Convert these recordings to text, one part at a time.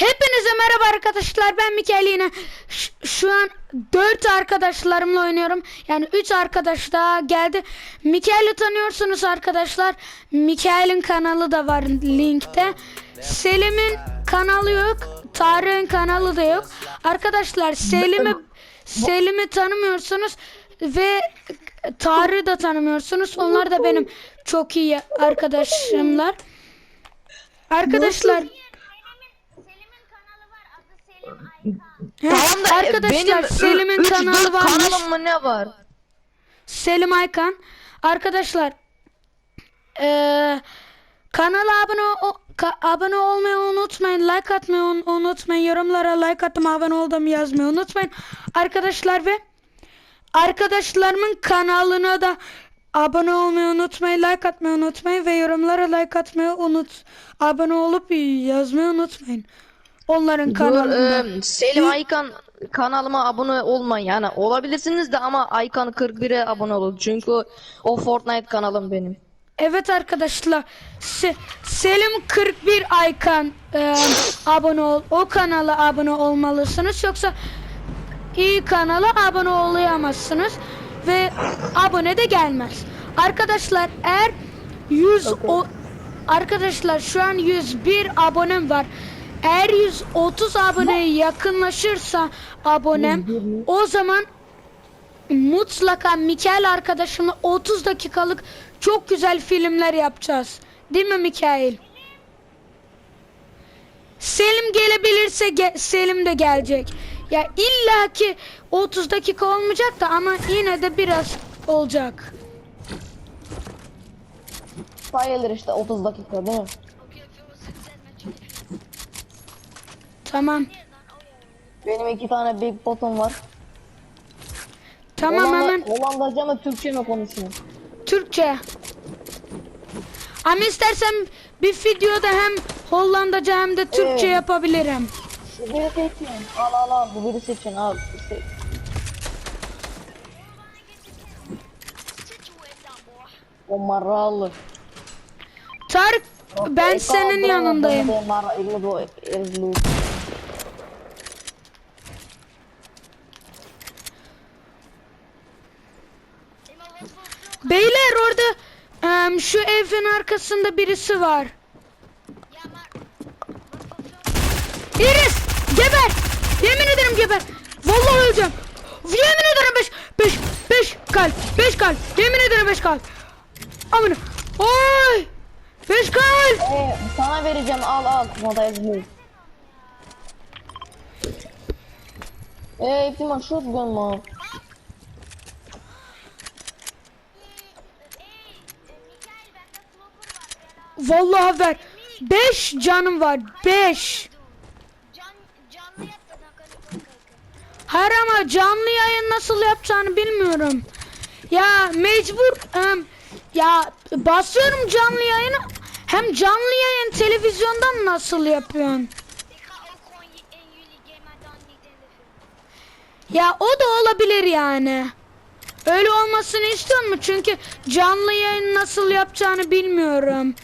Hepinize merhaba arkadaşlar ben Mikael yine. Şu an 4 arkadaşlarımla oynuyorum. Yani 3 arkadaş daha geldi. Mikael'i tanıyorsunuz arkadaşlar. Mikael'in kanalı da var linkte. Selim'in kanalı yok Tarık'ın kanalı da yok. Arkadaşlar Selim'i Selim'i tanımıyorsunuz ve Tarık'ı da tanımıyorsunuz. Onlar da benim çok iyi arkadaşımlar. Arkadaşlar Selim'in kanalı var. Adı Selim Aykan. He, Tamam da arkadaşlar benim Selim'in kanalı varmış. kanalım mı ne var? Selim Aykan. Arkadaşlar eee kanala abone o, ka- abone olmayı unutmayın. Like atmayı un- unutmayın. Yorumlara like attım abone oldum yazmayı unutmayın. Arkadaşlar ve arkadaşlarımın kanalına da abone olmayı unutmayın. Like atmayı unutmayın ve yorumlara like atmayı unut. Abone olup yazmayı unutmayın. Onların Dur, kanalında. e, Selim Aykan kanalıma abone olmayın yani olabilirsiniz de ama Aykan 41'e abone olun çünkü o Fortnite kanalım benim. Evet arkadaşlar Se- Selim 41 Aykan e, abone ol o kanala abone olmalısınız yoksa iyi kanala abone olamazsınız ve abone de gelmez. Arkadaşlar eğer 100 o arkadaşlar şu an 101 abonem var. Eğer 130 aboneye yakınlaşırsa abonem o zaman mutlaka Mikael arkadaşımla 30 dakikalık çok güzel filmler yapacağız. Değil mi Mikael? Selim gelebilirse ge- Selim de gelecek. Ya illa ki 30 dakika olmayacak da ama yine de biraz olacak. Sayılır işte 30 dakika değil mi? Tamam. Benim iki tane big botum var. Tamam Hollanda- hemen Hollandaca mı Türkçe mi konuşuyor? Türkçe. Ama istersen bir videoda hem Hollandaca hem de Türkçe Evet. yapabilirim. Bu biri seçin. Al al al bu biri seçin al. O maralı. Tarık ben senin yanındayım. Beyler orada em, şu evin arkasında birisi var. Iris geber. Yemin ederim geber. Vallahi öleceğim. Yemin ederim 5 5 5 kalp. 5 kalp. Yemin ederim 5 kalp. Amına. Oy! 5 kalp. Ee, sana vereceğim al al. Model Blue. Ey Timo shotgun mu? Vallahi ver. 5 canım var. 5. Can, canlı yaptı dakika. Hayır ama canlı yayın nasıl yapacağını bilmiyorum. Ya mecbur em, ya basıyorum canlı yayını. Hem canlı yayın televizyondan nasıl yapıyorsun? Ya o da olabilir yani. Öyle olmasını istiyor mu? Çünkü canlı yayın nasıl yapacağını bilmiyorum.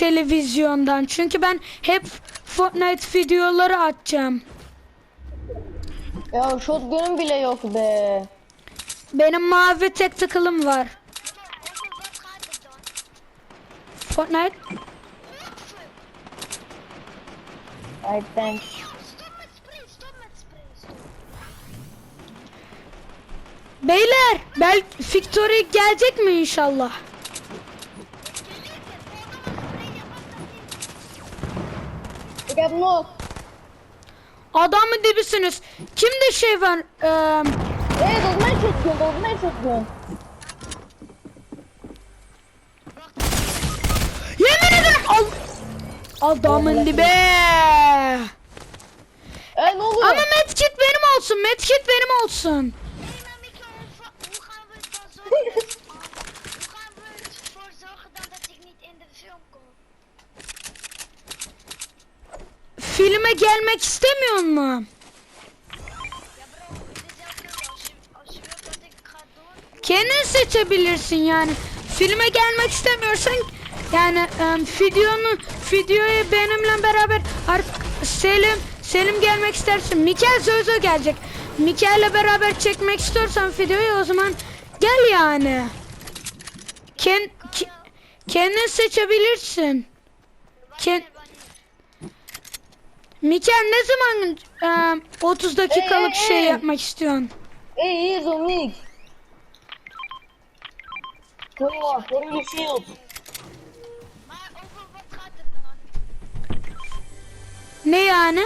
Televizyondan. Çünkü ben hep Fortnite videoları atacağım. Ya shotgun'um bile yok be. Benim mavi tek tıkılım var. Fortnite. I. Stop. Beyler, bel Victory gelecek mi inşallah? Heb nog. Adamın dibisiniz. Kimde şey var? Mijn shotgun, dat is mijn shotgun. yemin ederim al Adamın dibi. Hey, ne oluyor? Ama medkit benim olsun. Medkit benim olsun. Nee, maar Mika, hoe, va- hoe gaan we het dan zorgen? hoe gaan we ervoor zorgen dan dat ik niet in de film kom? Filme gelmek istemiyor mu? Ja bro, het is elke keer als je, als je wilt dat ik ga doen. Kendin seçebilirsin yani. Filme gelmek istemiyorsan yani em, videonu videoyu benimle beraber ar- Selim Selim gelmek istersin. Mikel Zozo gelecek. Mikel'le beraber çekmek istiyorsan videoyu o zaman gel yani. Ken, ki- kendin seçebilirsin. Ken, Mikel ne zaman e, 30 dakikalık Ee, şey ee. yapmak istiyorsun? Ey iyi bir şey yok. Dan? Ne yani?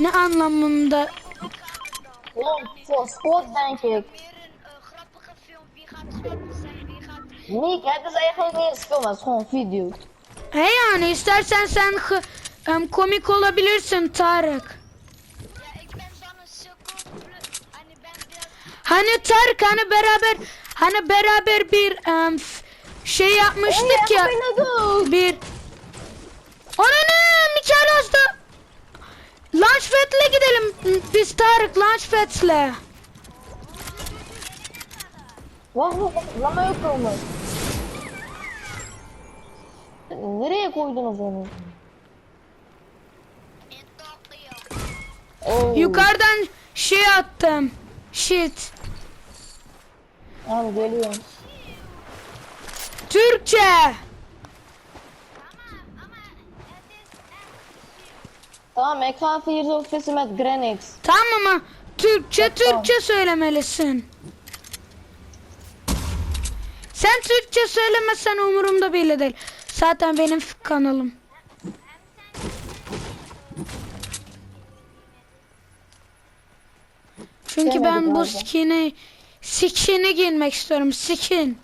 Ne anlamında? Oğlum, sport denk grappige film. Wie gaat zwemmen zijn? Wie gaat... Nick, het is eigenlijk niet eens film, het is gewoon video. He yani istersen sen hı- em, komik olabilirsin Tarık. Hani Tarık hani beraber hani beraber bir f- şey yapmıştık ya bir Ananı Mikael hasta Launchpad'le gidelim biz Tarık Launchpad'le mij ook komen. Nereye koydunuz onu? Oo. Yukarıdan şey attım Shit Tamam geliyorum. Türkçe. Tamam, ik ga even hier zo vissen met Granix. Tamam ama Türkçe Tamam. Türkçe söylemelisin. Sen Türkçe söylemezsen umurumda bile değil. Zaten benim kanalım. Çünkü ben bu galiba. skin'i skin'i giymek istiyorum. Skin.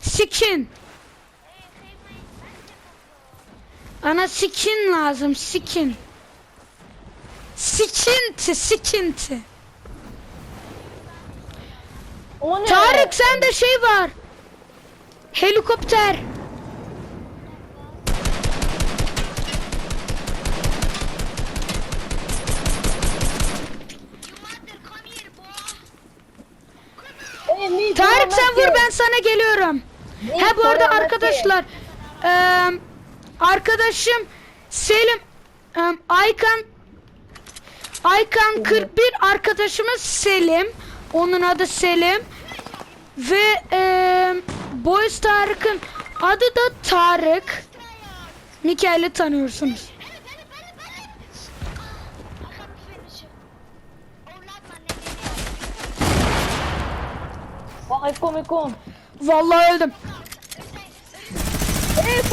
Skin. Ana skin lazım. Skin. Sikinti. Sikinti. o ne? Tarık sende şey var. Helikopter. Mother, kom hier, boy. Hey, Nick, Tarık sen Mehmet vur ben sana geliyorum. Nick, Ha bu arada arkadaşlar eee, arkadaşım Selim eee, Aykan Aykan 41 arkadaşımız Selim. Onun adı Selim. Ve eee Boys Tarık'ın adı da Tarık. Mikael'i tanıyorsunuz. İk kom. Vallahi öldüm.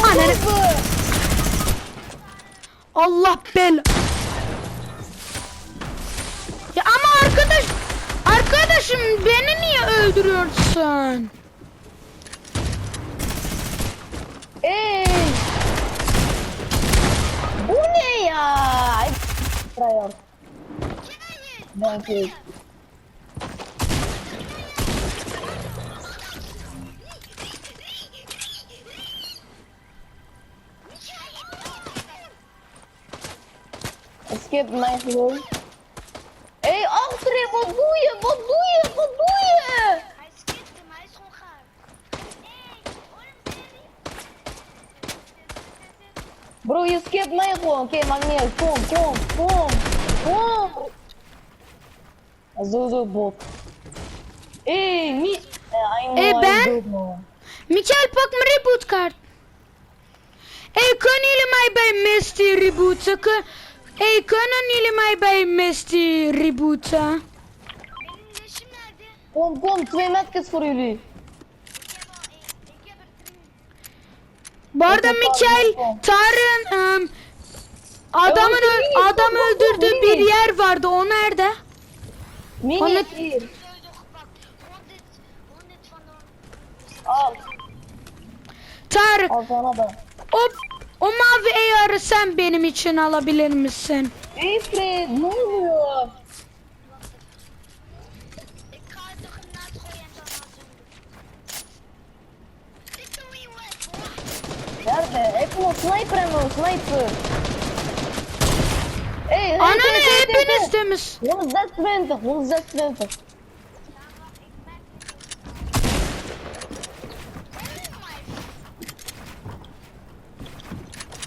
Anne. boven. Allah bel. Ya ama arkadaş arkadaşım beni niye öldürüyorsun? Hey. Bu ne ya? Denk ik. Skip mij gewoon. Hé, hey, achter je, wat doe je? Wat doe je? Wat doe je? Hij skipt hem, hij is gewoon gaar. Bro, je skipt mij gewoon. Oké, maakt niet uit. Kom, kom, kom. Kom. Sowieso bot. Hé, hey, niet. Eh, I ben? Mikael pak mijn reboot kaart. Hey, kunnen jullie mij bij Misty rebooten? Hey, kunnen jullie mij bij Misty rebooten? Benim leşim nerede? Kom, kom. Twee medkits er drie. Bu arada Mikael yok. Tarık'ın em, adamın ö- adam öldürdüğü bir yer vardı. O nerede? Mini Onu- is hier. Sowieso gepakt. 100, 100 van de... Al. Tarık Al sana da. o o mavi AR'ı sen benim için alabilir misin? Hey Fred, ne oluyor? Ik ga het er naast gooien en dan afzenden. Dit doe je wat, boy. Nerede? Hep o sniper hem o sniper. Hey, hey, Ananı hey, hey, hey, hepiniz hey. temiz. 126, 126.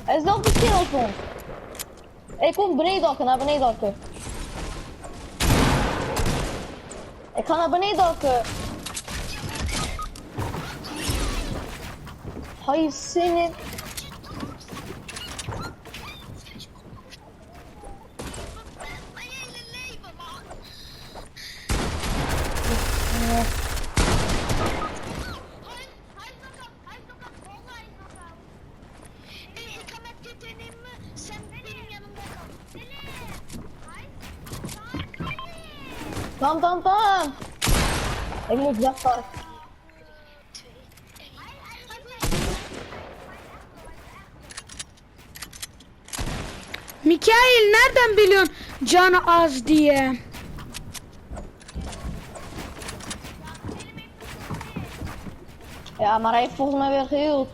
Er is ons. Ik kom beneden dokken, naar beneden dokken. Ik ga naar beneden dokken. Hayır senin. Moet wegpakken. Mikail nereden biliyorsun canı az diye? Ja, maar hij heeft volgens mij weer geheeld.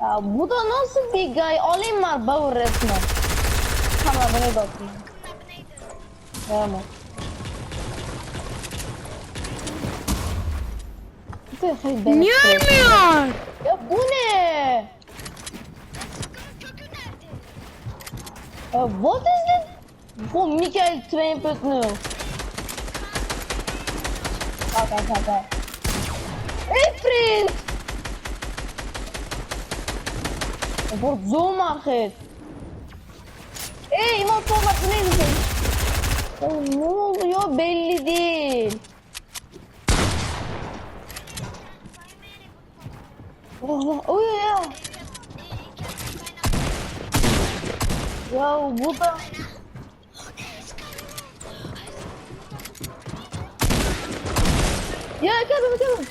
Ja, bu da nasıl bir guy? Alayım maar bouwen resmen. Ga naar beneden dokken. Ben Niye ölmüyor? Ya bu ne? Ya what is this? Bu Mikael 2.0. Kijk, kijk, kijk, kijk. Hey vriend! Het wordt zomaar gek. Hé, hey, iemand komt naar beneden. Oh, ne oluyor belli değil. Oh, oh, oh ya ya. Bu da... Ya heb hem.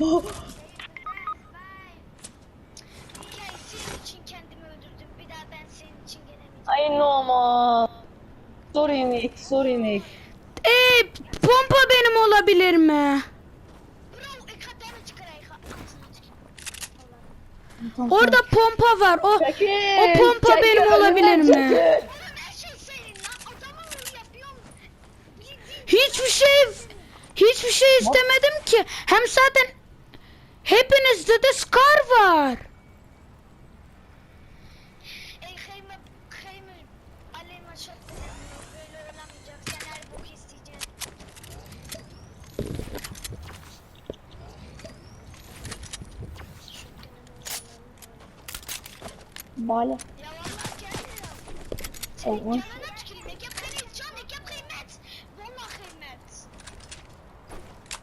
Oh, Hikaye senin için kendimi öldürdüm. Bir daha ben senin için gelemeyeceğim. I know man. Sorry Nick, sorry Nick. Ee, pompa benim olabilir mi? Orada pompa var. O Çekil, o pompa çekil, benim olabilir mi? çekil. Hiçbir şey hiçbir şey istemedim ki. Hem zaten hepinizde de Scar var.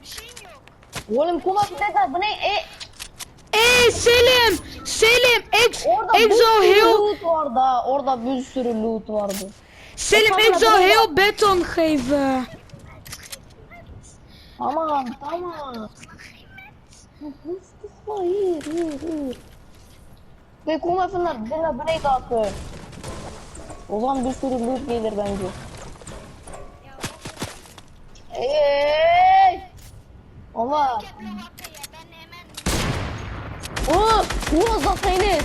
Bir şeyim yok. Oğlum kom even tekrar bu ne? E, Ey Selim, Selim, ex, orada bir Exo Heo, loot vardı. Orada bir sürü loot vardı. Selim Tamam, Exo. Heo beton geven. Tamam tamam. Hızlı hayır hayır hayır. Ve naar binnen beneden hakken. O zaman bir sürü loot gelir bence. Hey! Ama Kepre vakka ya. Ben hemen o bu da seni.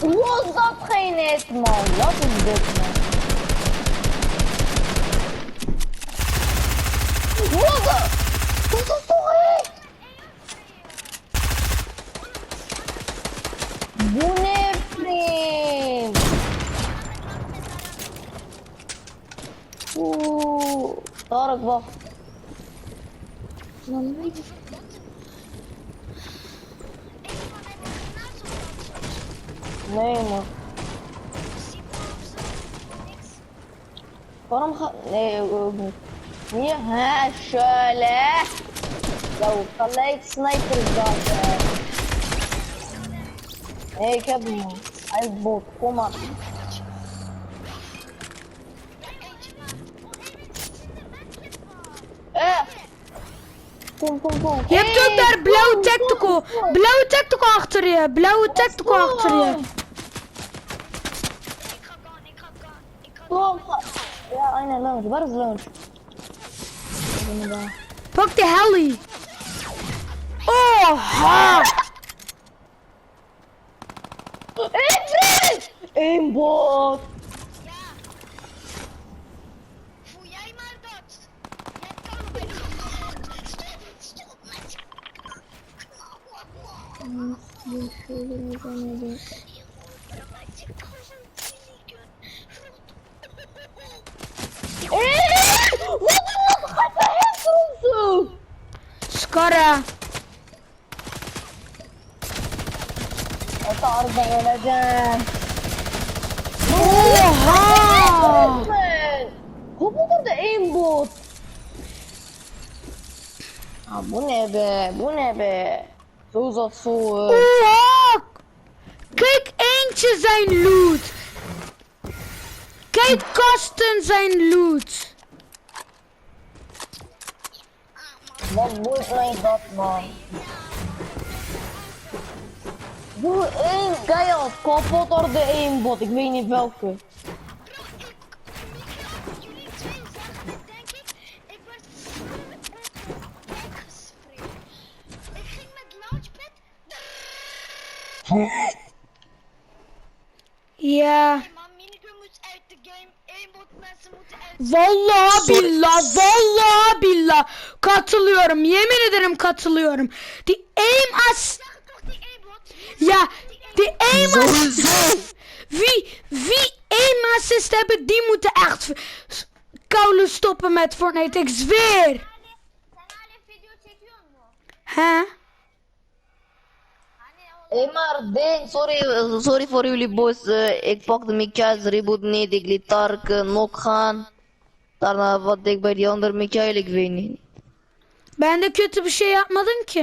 Was dat geen net man? Wat is Tarık bak. Lan ne Nee man. Waarom ga... Nee, ook niet. Hier, hè, şöyle. Ya gelijk sniper dat. Nee, ik heb hem. Hij is bot, kom maar. Je hebt ook daar blauwe tactical, blauwe tactical achter je, blauwe tactical achter je. Ja, aynen lounge. Waar is lounge? Pak de heli. Oha! Hey, be? Souza su. Oha! Kijk eentje zijn loot. Kijk Kasten zijn loot. Wat moet mij dat man? Bu en geil kapot orada aimbot. Ik weet niet welke. Uit. Vallahi billah, vallahi billah. Katılıyorum. Yemin ederim katılıyorum. The aim as... Die? Ja, de aim assist... Wie, wie aim assist hebben, die moeten echt... Koude stoppen met Fortnite, ik zweer. Sen hala video çekiyor mu? Hè? Emar, den, sorry, sorry voor jullie boys. İk pakte Mikael's reboot niet. Ik liet Tark nog gaan. Daarna wat ik bij die andere Mikael, ik weet niet. Ben de kötü bir şey yapmadım ki.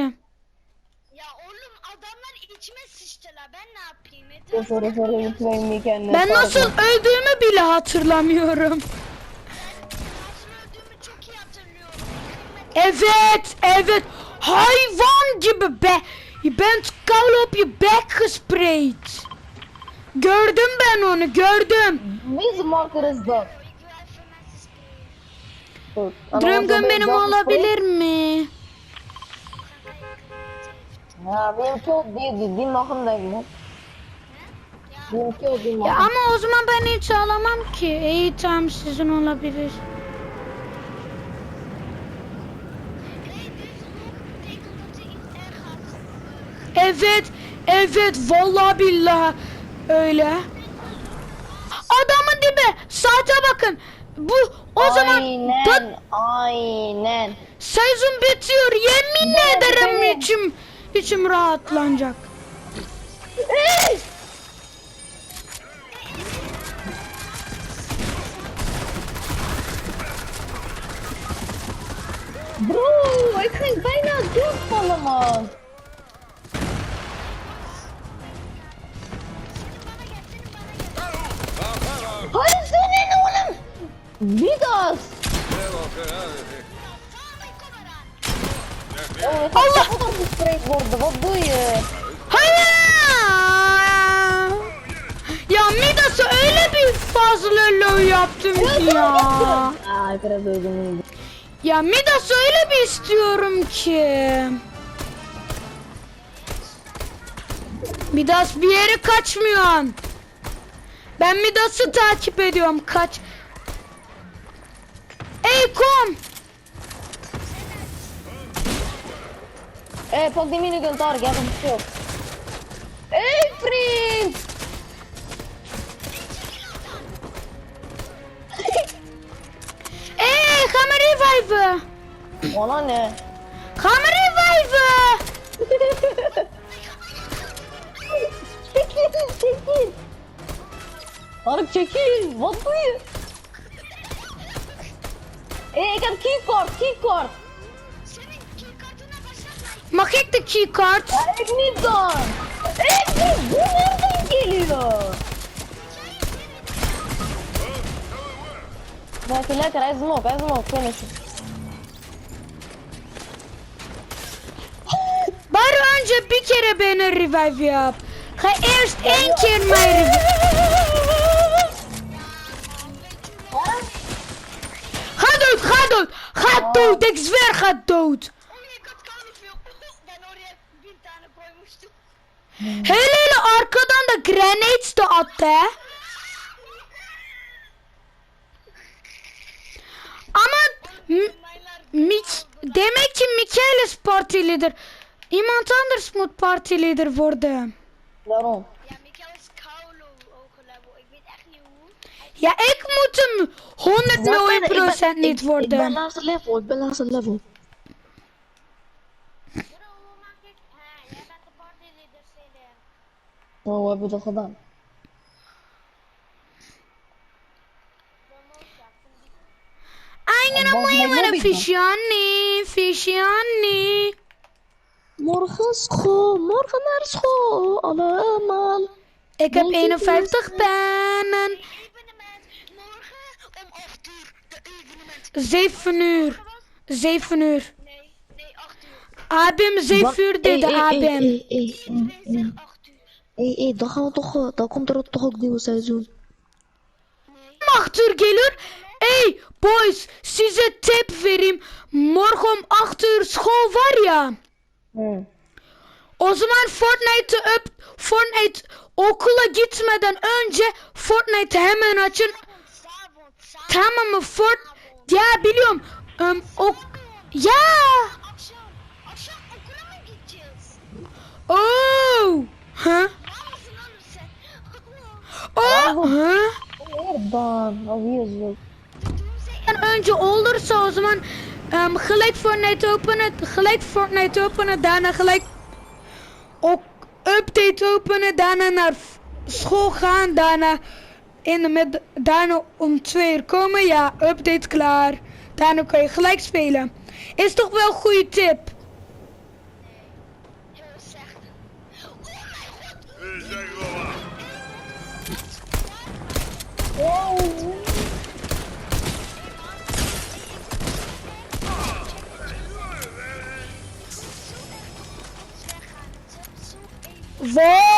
Ya oğlum adamlar içime sıçtılar. Ben ne yapayım? Yeter. Sorry, sorry, lütfen Mikael. Ben nasıl öldüğümü bile hatırlamıyorum. Nasıl öldüğümü çok iyi hatırlıyorum. Evet, evet. Hayvan gibi be. Je bent koud op je bek gespreid. Gördüm ben onu, gördüm. Biz Goed. Drumgun benim olabilir mi? Ya benimki o değil, bakın da mı? Benimki o değil Ya ama o zaman ben hiç ağlamam ki. İyi tamam sizin olabilir. Evet, evet vallahi billahi öyle. Adamın dibi. Saate bakın. Bu o zaman da, Aynen, aynen. sezon bitiyor. Yemin Ben- ederim benim. içim içim rahatlanacak. Bro, ik ging bijna doodvallen, man. Hayır Midas. Oh, Allah! Een gesprek worden, wat doe je? Hayır. Ya Midas'ı öyle bir fazla low yaptım ki ya. Heb het ook Ya Midas'ı öyle bir istiyorum ki. Midas bir yere kaçmıyorsun. Ben Midas'ı takip ediyorum. Kaç. Ey kom. Eh, pak die minigun jij hebt hem gespeeld. Hey vriend! Ey ga me reviven. Ona ne? Ga me reviven. çekil, çekil. Tarık çekil, wat doe je? İk heb keycard, keycard. Senin keykartına başlatmayın. Mag ik de keycard? Ik niet, bu nereden geliyor? Hem op, hij is hem op, finish. Bari önce bir kere beni revive yap. Ga eerst één keer mij revive. gaat dood, ik zweer gaat dood. Hele arco dan de grenades te atten. Amat, Mich, demek ki Michaelis partyleader. Iemand Anders moet partyleader worden. Waarom? Ja, ik moet hem 100 miljoen procent niet Ik ben worden. laatste level, ik ben laatste level. Ik... CDR. Oh, hoe hebben we dat gedaan? I'm gonna Wat mijn with a? Fishiani, Fishiani. Morgen school, morgen naar school, allemaal. Ik heb Denk je 51 pennen. Zegt 8 uur. hé, hé, dan gaan we toch, eh, dan komt er toch ook nieuw seizoen. Nee. 8 uur gelir. Hey boys, size tip verim. Morgen om 8 uur school var ya. Hmm. O zaman Fortnite'ı öp Fortnite okula gitmeden önce Fortnite hemen açın. Tamam mı Fort ya biliyorum. Öm, ok ya. Akşam, akşam okula mı gideceğiz? Oh. Ha? Oh. Ha? Oh, het. En önce olursa o zaman em, gelijk Fortnite openen, gelijk Fortnite openen, daarna gelijk ook update openen, daarna naar school gaan, daarna in de mid, daarna om twee uur komen, ja, update klaar, daarna kan je gelijk spelen. Is toch wel een goede tip? Slecht.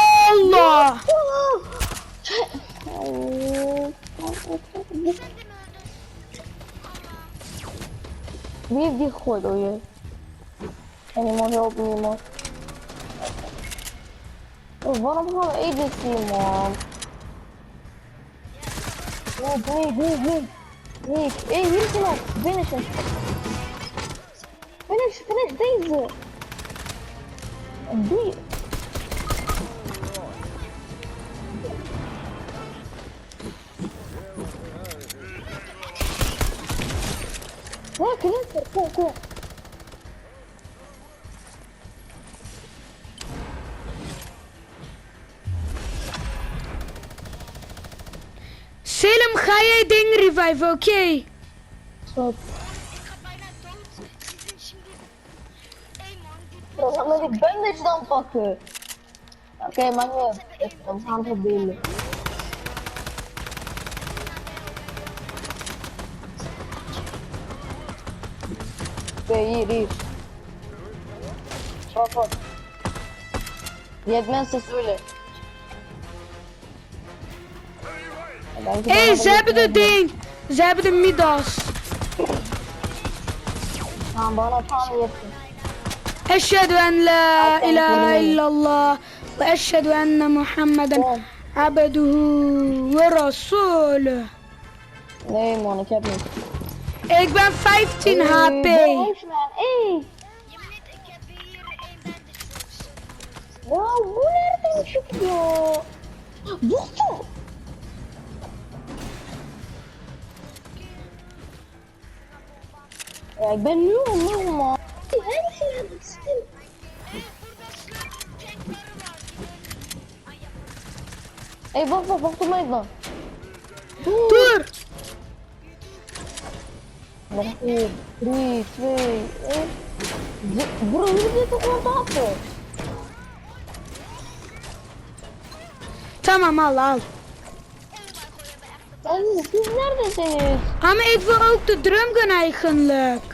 Wie heeft die gegooid, oh jee? En iemand helpt me, man. Oh, waarom gaan we eten zien, man? Nee, nee, nee, nee. Nee, hé, hier is iemand. Finish hem. Finish, finish deze. Die. ga jij ding reviven, oké? Okay? Stop. Ik ga bijna dood. Hé man, Dan moet ik bundels dan pakken. Oké, okay, maar we gaan het proberen. Oké, hier, hier. Schap op. Je hebt mensen voelen. Hé, hey, ze hebben de ding. Ze hebben de Midas. Gaan bana tam yetti. أشهد أن لا إله إلا الله وأشهد أن محمدا عبده ورسوله Nee man, ik heb niet. Ik ben 15 HP. Hey. Je weet niet, ik heb hier één Bandage voor. Ya bu nereden çıkıyor? Bıktım. Ya ben nu onluğum man. Her şey yapmışsın. Hey wacht, wacht, wacht op mij dan. Dur. Nog 4, 3, 2, 1. Bro, hoe zit het gewoon tappen? Tamam al al. En siz neredesiniz? Ama ik wil ook de drumgun eigenlijk.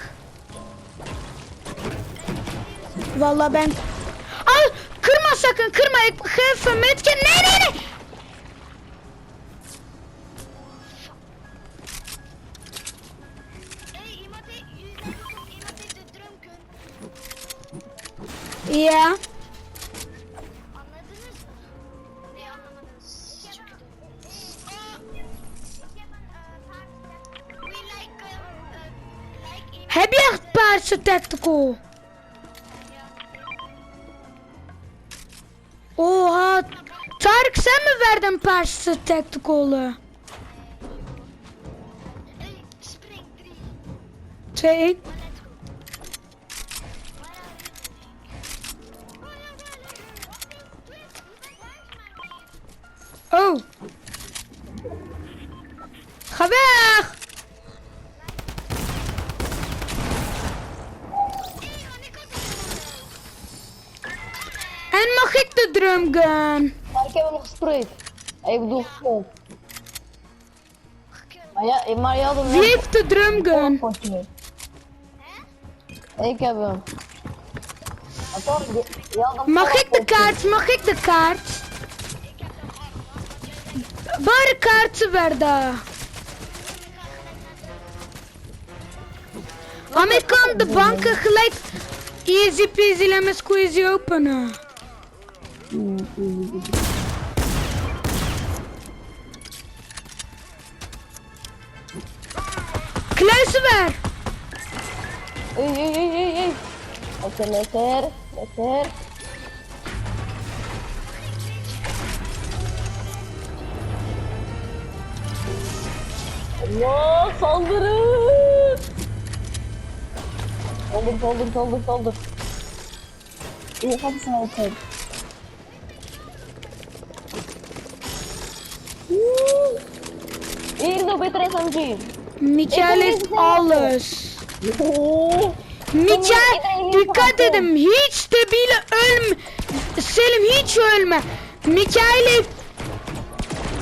Toch iemand heeft de drumgun. Ja. Anladınız mı? Ne Oh, eh, eh, eh, like iemand- Heb je echt paarse tactical? Paarse tactical'ı. Hey, Ik bedoel gewoon. Maar ja, maar je had hem Wie heeft de drum gun? potje mee. Ik heb hem. Maar Mag ik de kaart? Mag ik de kaart? Waar de kaarten werden? Am ik kan de banken gelijk easy peasy lemon squeezy openen. velho. Ei, ei, ei, ei, ei. Ok, meter, meter. Allah saldırın. Saldır saldır saldır saldır. İyi hadi sen otur. Ir do B3 MG. Mikael heeft alles. Oh. Mikael, dikkat edin hiç stabiele ölme. Selim hiç ölme. Mikael heeft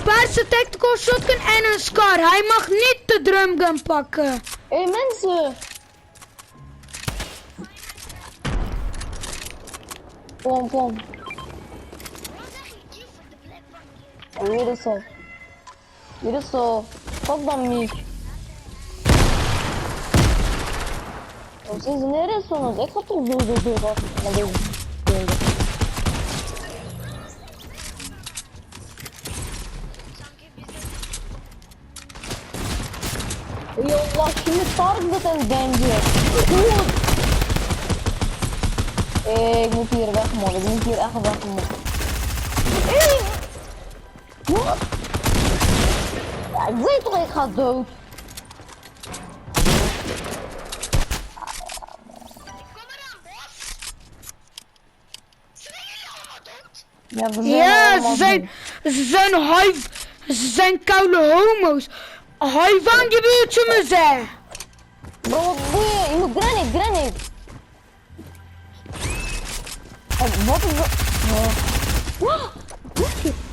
paarse tactical shotgun en een scar. Hij mag niet de drumgun pakken. Hé mensen! Kom, zeg je? Hier de is zo. Hier is zo. Pak dan Miek. Siz neresiniz? Ik ga toch zo zo zo zo naar deze speelde. Sanki bizde Ey Allah şimdi sargı sen bence. Goed. Eh, ik moet hier weg man. Ik moet hier echt weg man. Hey! Wat? Ja, ik weet toch ik ga dood. Ja, we Ja, ze zijn, ze zijn huif, ze zijn koude homo's. Hayvan gibi üçümüze. dood. Bro, wat doe je? Je moet granite, granite. En wat is dat? Ja. Wow.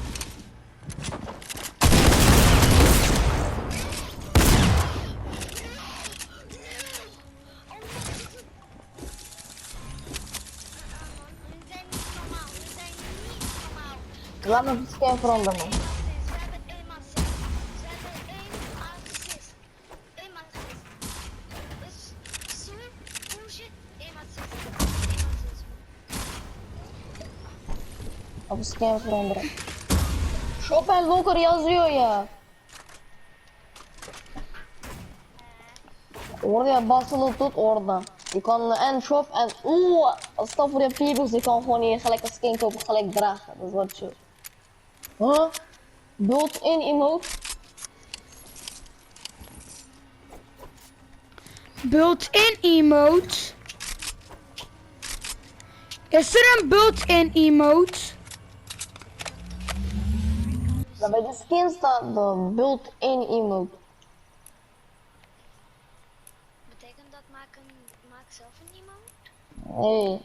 Assist. Op het scan veranderen. Shop en locker yazıyor ya. Oraya basılı tut orada. Je kan en shop en oeh, stel voor je dus je kan gewoon hier gelijk een skin kopen, gelijk dragen. Dat is wat chill. Huh? Built-in emote? Built-in emote. Is er een built-in emote? Dat bij de skin staat de built-in emote. Betekent dat maak, een, maak zelf een emote? Hey,